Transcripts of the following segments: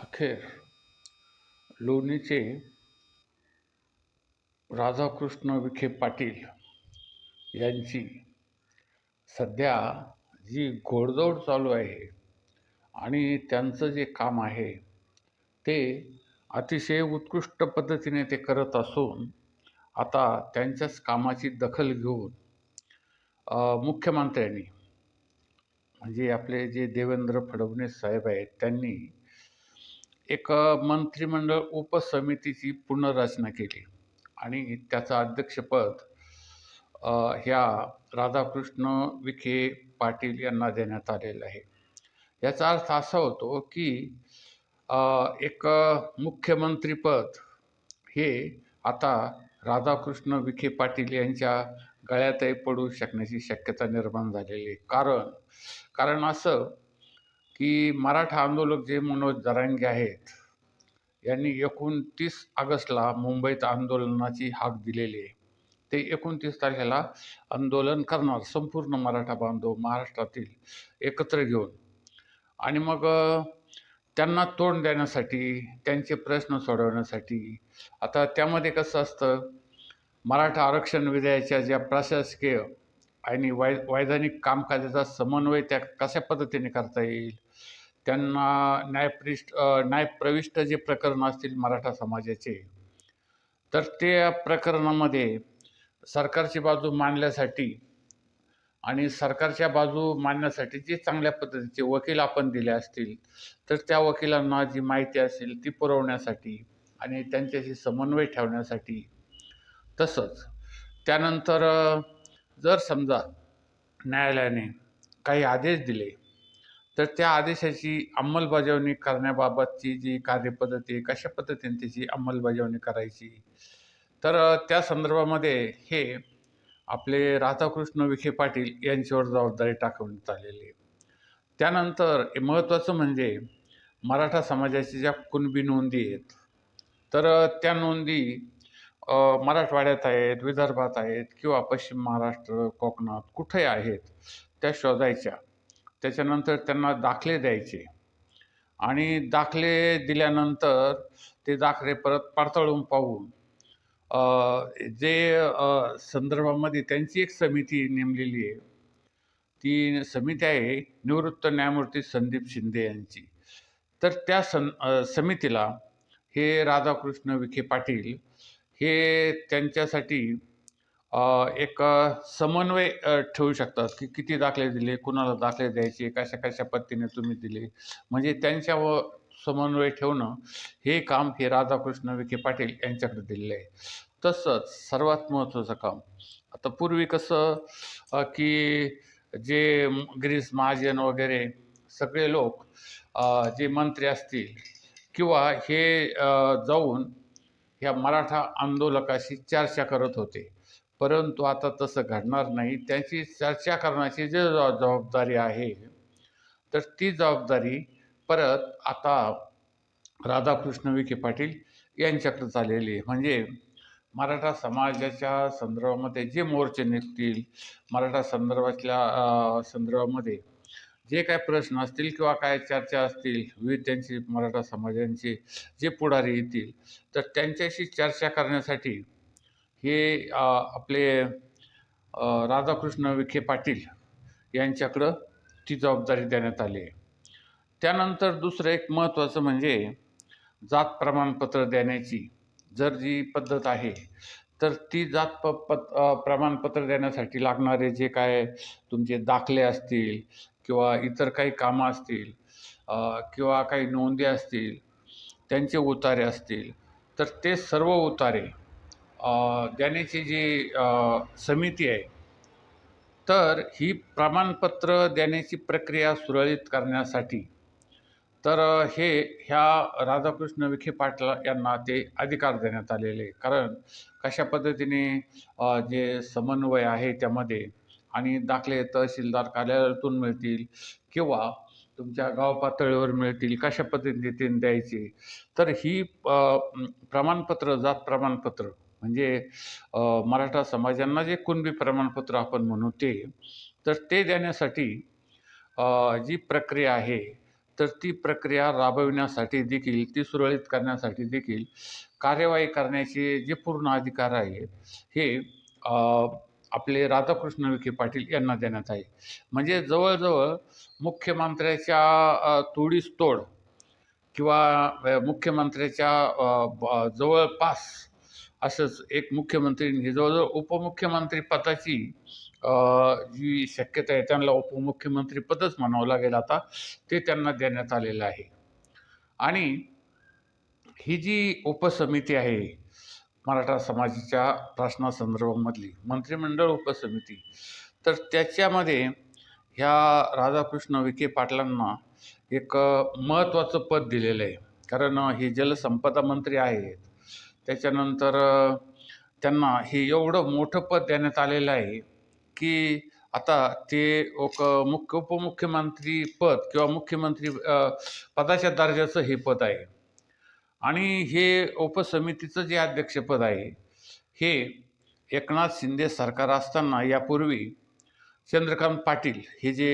अखेर लोणीचे राधाकृष्ण विखे पाटील यांची सध्या जी घोडदौड चालू आहे आणि त्यांचं जे काम आहे ते अतिशय उत्कृष्ट पद्धतीने ते करत असून आता त्यांच्याच कामाची दखल घेऊन मुख्यमंत्र्यांनी म्हणजे आपले जे देवेंद्र फडणवीस साहेब आहेत त्यांनी एक मंत्रिमंडळ उपसमितीची पुनर्रचना केली. आणि त्याचं अध्यक्षपद ह्या राधाकृष्ण विखे पाटील यांना देण्यात आलेलं आहे. याचा अर्थ असा होतो की एक मुख्यमंत्रीपद हे आता राधाकृष्ण विखे पाटील यांच्या गळ्यातही पडू शकण्याची शक्यता निर्माण झालेली आहे. कारण कारण असं की मराठा आंदोलक जे मनोज दरांगे आहेत यांनी एकोणतीस ऑगस्टला मुंबईत आंदोलनाची हाक दिलेली. आहे ते एकोणतीस तारखेला आंदोलन करणार संपूर्ण मराठा बांधव महाराष्ट्रातील एकत्र घेऊन. आणि मग त्यांना तोंड देण्यासाठी त्यांचे प्रश्न सोडवण्यासाठी आता त्यामध्ये कसं असतं मराठा आरक्षण विधेयकाच्या ज्या प्रशासकीय आणि वै वैधानिक कामकाजाचा समन्वय त्या कशा पद्धतीने करता येईल? त्यांना न्यायप्रिष्ट न्यायप्रविष्ट जे प्रकरण असतील मराठा समाजाचे तर त्या प्रकरणामध्ये सरकारची बाजू मांडण्यासाठी आणि सरकारच्या बाजू मांडण्यासाठी जे चांगल्या पद्धतीचे वकील आपण दिले असतील तर त्या वकिलांना जी माहिती असेल ती पुरवण्यासाठी आणि त्यांच्याशी समन्वय ठेवण्यासाठी तसंच. त्यानंतर जर समजा न्यायालयाने काही आदेश दिले तर त्या आदेशाची अंमलबजावणी करण्याबाबतची जी कार्यपद्धती आहे कशा पद्धतीने त्याची अंमलबजावणी करायची? तर त्या संदर्भामध्ये हे आपले राधाकृष्ण विखे पाटील यांच्यावर जबाबदारी टाकवण्यात आलेली आहे. त्यानंतर महत्त्वाचं म्हणजे मराठा समाजाच्या ज्या कुणबी नोंदी आहेत तर त्या नोंदी मराठवाड्यात आहेत विदर्भात आहेत किंवा पश्चिम महाराष्ट्र कोकणात कुठे आहेत त्या शोधायच्या. त्याच्यानंतर त्यांना दाखले द्यायचे. आणि दाखले दिल्यानंतर ते दाखले परत पडताळून पाहून जे संदर्भामध्ये त्यांची एक समिती नेमलेली आहे. ती समिती आहे निवृत्त न्यायमूर्ती संदीप शिंदे यांची. तर त्या सं समितीला हे राधाकृष्ण विखे पाटील हे त्यांच्यासाठी एक समन्वय ठेवू शकतात की किती दाखले दिले कुणाला दाखले द्यायचे कशा कशा पद्धतीने तुम्ही दिले. म्हणजे त्यांच्यावर समन्वय ठेवणं हे काम हे राधाकृष्ण विखे पाटील यांच्याकडे दिलेलं आहे. तसंच सर्वात महत्त्वाचं काम आता पूर्वी कसं की जे ग्रीस गिरीश महाजन वगैरे सगळे लोक जे मंत्री असतील किंवा हे जाऊन ह्या मराठा आंदोलकाशी चर्चा करत होते. परंतु आता तसं घडणार नाही. त्यांची चर्चा करण्याची जे जबाबदारी आहे तर ती जबाबदारी परत आता राधाकृष्ण विखे पाटील यांच्याकडे झालेली आहे. म्हणजे मराठा समाजाच्या संदर्भामध्ये जे मोर्चे निघतील मराठा संदर्भातल्या संदर्भामध्ये जे काय प्रश्न असतील किंवा काय चर्चा असतील विविध त्यांची मराठा समाजांचे जे पुढारी येतील तर त्यांच्याशी चर्चा करण्यासाठी हे आपले राधाकृष्ण विखे पाटील यांच्याकडं ती जबाबदारी देण्यात आली आहे. त्यानंतर दुसरं एक महत्त्वाचं म्हणजे जात प्रमाणपत्र देण्याची जर जी पद्धत आहे तर ती जात प पत प्रमाणपत्र देण्यासाठी लागणारे जे काय तुमचे दाखले असतील किंवा इतर काही कामं असतील किंवा काही नोंदी असतील त्यांचे उतारे असतील तर ते सर्व उतारे देण्याची जी समिती आहे तर ही प्रमाणपत्र देण्याची प्रक्रिया सुरळीत करण्यासाठी तर हे ह्या राधाकृष्ण विखे पाटला यांना ते अधिकार देण्यात आलेले आहे. कारण कशा पद्धतीने जे समन्वय आहे त्यामध्ये आणि दाखले तहसीलदार कार्यालयातून मिळतील किंवा तुमच्या गाव पातळीवर मिळतील कशा पद्धतीने ते द्यायचे? तर ही प्रमाणपत्र जात प्रमाणपत्र म्हणजे मराठा समाजांना जे कुणबी प्रमाणपत्र आपण म्हणू ते तर ते देण्यासाठी जी प्रक्रिया आहे तर ती प्रक्रिया राबविण्यासाठी देखील ती सुरळीत करण्यासाठी देखील कार्यवाही करण्याचे जे पूर्ण अधिकार आहेत हे आपले राधाकृष्ण विखे पाटील यांना देण्यात आहे. म्हणजे जवळजवळ मुख्यमंत्र्याच्या तोडीस तोड किंवा मुख्यमंत्र्याच्या ब- जवळपास असंच एक मुख्यमंत्री हे जवळजवळ उपमुख्यमंत्री पदाची जी शक्यता आहे त्यांना उपमुख्यमंत्री पदच म्हणावं लागेल आता ते त्यांना देण्यात आलेलं आहे. आणि ही जी उपसमिती आहे मराठा समाजाच्या प्रश्नासंदर्भामधली मंत्रिमंडळ उपसमिती. तर त्याच्यामध्ये ह्या राधाकृष्ण विखे पाटलांना एक महत्त्वाचं पद दिलेलं आहे. कारण हे जलसंपदा मंत्री आहेत. त्याच्यानंतर त्यांना हे एवढं मोठं पद देण्यात आलेलं आहे की आता ते एक मुख्य उपमुख्यमंत्री पद किंवा मुख्यमंत्री पदाच्या दर्जाचं हे पद आहे. आणि हे उपसमितीचं जे अध्यक्षपद आहे हे एकनाथ शिंदे सरकार असताना यापूर्वी चंद्रकांत पाटील हे जे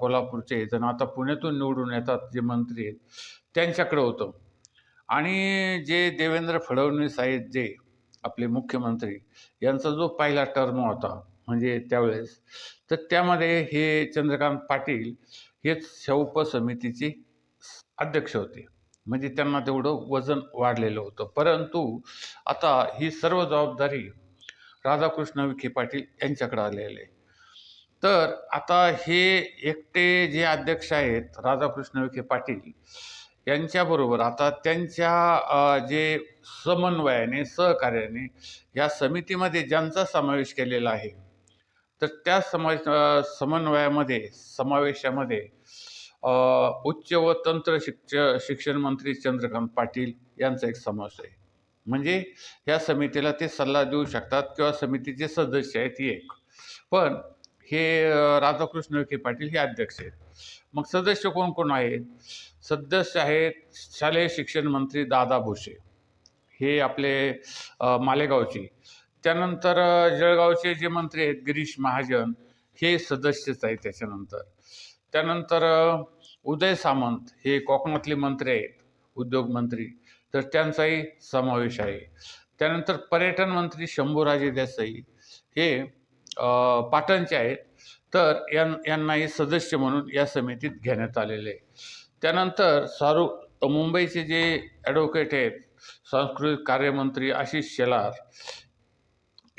कोल्हापूरचे आहेत आणि आता पुण्यातून निवडून येतात जे मंत्री आहेत त्यांच्याकडे होतं. आणि जे देवेंद्र फडणवीस आहेत जे आपले मुख्यमंत्री यांचा जो पहिला टर्म होता म्हणजे त्यावेळेस तर त्यामध्ये हे चंद्रकांत पाटील हेच ह्या उपसमितीचे अध्यक्ष होते. म्हणजे त्यांना तेवढं वजन वाढलेलं होतं. परंतु आता ही सर्व जबाबदारी राधाकृष्ण विखे पाटील यांच्याकडे आलेले आहे. तर आता हे एकटे जे अध्यक्ष आहेत राधाकृष्ण विखे पाटील यांच्याबरोबर आता त्यांच्या जे समन्वयाने सहकार्याने या समितीमध्ये ज्यांचा समावेश केलेला आहे तर त्या समावेश समन्वयामध्ये समावेशामध्ये उच्च व तंत्र शिक्ष शिक्षण मंत्री चंद्रकांत पाटील यांचा एक समावेश आहे. म्हणजे या समितीला ते सल्ला देऊ शकतात किंवा समितीचे सदस्य आहेत ती एक. पण हे राधाकृष्ण विखे पाटील हे अध्यक्ष आहेत. मग सदस्य कोण कोण आहेत? सदस्य आहेत शालेय शिक्षण मंत्री दादा भुसे. हे आपले मालेगावचे. त्यानंतर जळगावचे जे मंत्री आहेत गिरीश महाजन हे सदस्यच आहेत त्याच्यानंतर. त्यानंतर उदय सामंत हे कोकणातले मंत्री आहेत उद्योगमंत्री तर त्यांचाही समावेश आहे. त्यानंतर पर्यटन मंत्री शंभूराजे देसाई हे पाटणचे आहेत. तर यां यांनाही सदस्य म्हणून या समितीत घेण्यात आलेले आहे. त्यानंतर सारू मुंबईचे जे ॲडव्होकेट आहेत सांस्कृतिक कार्यमंत्री आशिष शेलार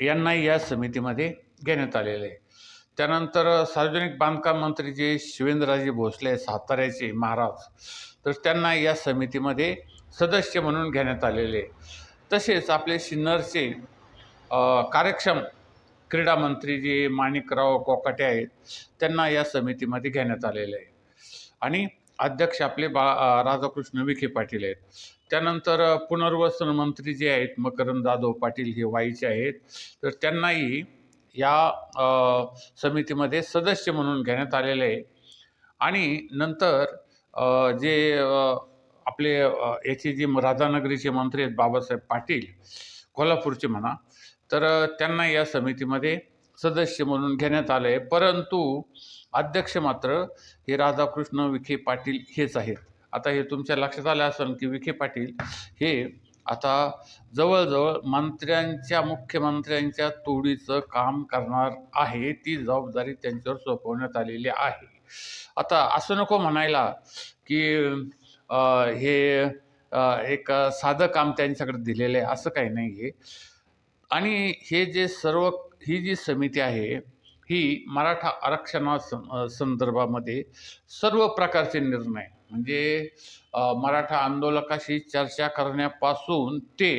यांनाही या समितीमध्ये घेण्यात आलेले आहे. त्यानंतर सार्वजनिक बांधकाम मंत्री जे शिवेंद्रराजे भोसले साताऱ्याचे महाराज तर त्यांना या समितीमध्ये सदस्य म्हणून घेण्यात आलेले. आहे तसेच आपले सिन्नरचे कार्यक्षम क्रीडा मंत्री जे माणिकराव कोकाटे आहेत त्यांना या समितीमध्ये घेण्यात आलेले. आहे आणि अध्यक्ष आपले बा राधाकृष्ण विखे पाटील आहेत. त्यानंतर पुनर्वसन मंत्री जे आहेत मकरंद जाधव पाटील हे वाईचे आहेत. तर त्यांनाही या समितीमध्ये सदस्य म्हणून घेण्यात आलेले आहे. आणि नंतर जे आपले अ, याचे जे राधानगरीचे मंत्री आहेत बाबासाहेब पाटील कोल्हापूरचे म्हणा तर त्यांना या समितीमध्ये सदस्य म्हणून घेण्यात आलं आहे. परंतु अध्यक्ष मात्र हे राधाकृष्ण विखे पाटील हेच आहेत. आता हे तुमच्या लक्षात आलं असेल की विखे पाटील हे आता जवळजवळ मंत्र्यांच्या मुख्यमंत्र्यांच्या तोडीचं काम करणार आहे ती जबाबदारी त्यांच्यावर सोपवण्यात आलेली आहे. आता असं नको म्हणायला की हे एक साधं काम त्यांच्याकडे दिलेलं आहे असं काही नाही आहे आणि हे जे सर्व ही जी समिती आहे ही मराठा आरक्षणा संदर्भामध्ये सर्व प्रकारचे निर्णय म्हणजे मराठा आंदोलकाशी चर्चा करण्यापासून ते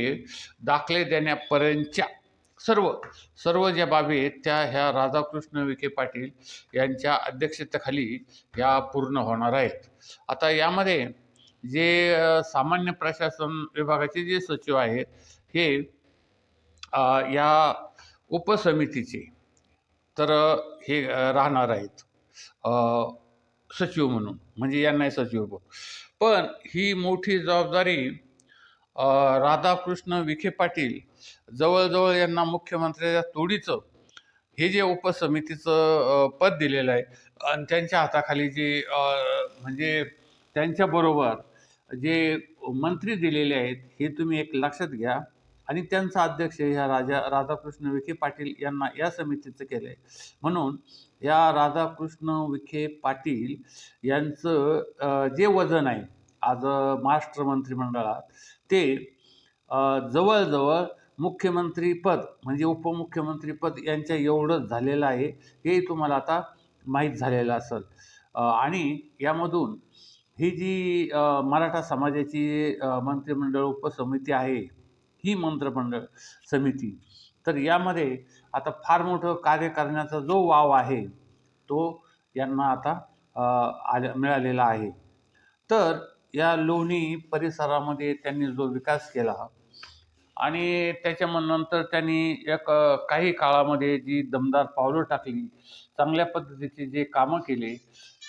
दाखले देण्यापर्यंतच्या सर्व सर्व ज्या बाबी आहेत त्या ह्या राधाकृष्ण विखे पाटील यांच्या अध्यक्षतेखाली ह्या पूर्ण होणार आहेत. आता यामध्ये जे सामान्य प्रशासन विभागाचे जे सचिव आहेत हे या उपसमितीचे तर हे राहणार आहेत. सचिव म्हणून म्हणजे यांनाही सचिव पण ही मोठी जबाबदारी राधाकृष्ण विखे पाटील जवळजवळ यांना मुख्यमंत्र्याच्या तोडीचं हे जे उपसमितीचं पद दिलेलं आहे आणि त्यांच्या हाताखाली जे म्हणजे त्यांच्याबरोबर जे मंत्री दिलेले आहेत हे तुम्ही एक लक्षात घ्या. आणि त्यांचा अध्यक्ष ह्या राजा राधाकृष्ण विखे पाटील यांना या समितीचं केलं आहे म्हणून या राधाकृष्ण विखे पाटील यांचं जे वजन आहे आज महाराष्ट्र मंत्रिमंडळात ते जवळजवळ मुख्यमंत्रीपद म्हणजे उपमुख्यमंत्रीपद यांच्या एवढंच झालेलं आहे हे तुम्हाला आता माहीत झालेलं असेल. आणि यामधून ही जी मराठा समाजाची मंत्रिमंडळ उपसमिती आहे ही मंत्रिमंडळ समिती तर यामध्ये आता फार मोठं कार्य करण्याचा जो वाव आहे तो यांना आता आल्या मिळालेला आहे. तर या लोणी परिसरामध्ये त्यांनी जो विकास केला आणि त्याच्यानंतर त्यांनी एक काही काळामध्ये जी दमदार पावलं टाकली चांगल्या पद्धतीचे जे कामं केले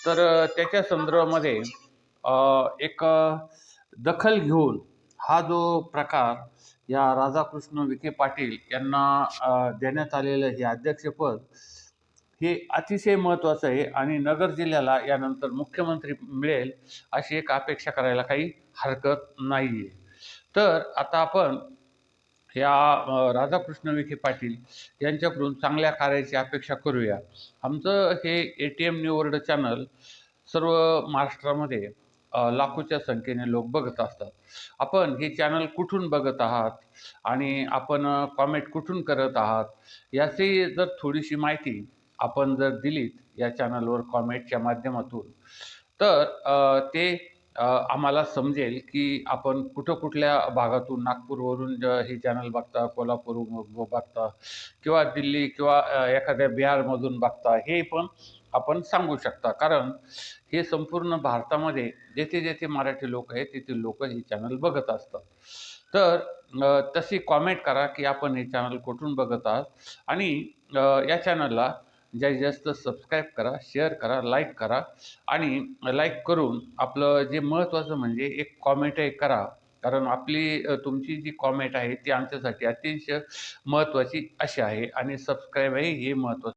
तर त्याच्या संदर्भामध्ये एक दखल घेऊन हा जो प्रकार या राधाकृष्ण विखे पाटील यांना देण्यात आलेलं हे अध्यक्षपद हे अतिशय महत्त्वाचं आहे आणि नगर जिल्ह्याला यानंतर मुख्यमंत्री मिळेल अशी एक अपेक्षा करायला काही हरकत नाही आहे तर आता आपण या राधाकृष्ण विखे पाटील यांच्याकडून चांगल्या कार्याची अपेक्षा करूया. आमचं हे ए टी एम निवर्ड चॅनल सर्व महाराष्ट्रामध्ये लाखोच्या संख्येने लोक बघत असतात. आपण हे चॅनल कुठून बघत आहात? आणि आपण कॉमेंट कुठून करत आहात? याची जर थोडीशी माहिती आपण जर दिलीत या चॅनलवर कॉमेंटच्या माध्यमातून तर ते आम्हाला समजेल की आपण कुठं कुठल्या भागातून नागपूरवरून ज हे चॅनल बघता कोल्हापूर बघता किंवा दिल्ली किंवा एखाद्या बिहारमधून बघता हे पण आपण सांगू शकता. कारण हे संपूर्ण भारतामध्ये जेथे जेथे मराठी लोक आहेत तेथे लोक हे चॅनल बघत असतात. तर तशी कॉमेंट करा की आपण हे चॅनल कुठून बघत आहात. आणि या चॅनलला जास्तीत जास्त सबस्क्राईब करा शेअर करा लाईक करा. आणि लाईक करून आपलं जे महत्त्वाचं म्हणजे एक कॉमेंटही करा. कारण आपली तुमची जी कॉमेंट आहे ती आमच्यासाठी अतिशय महत्त्वाची अशी आहे. आणि सबस्क्राईबही हे महत्त्वाचं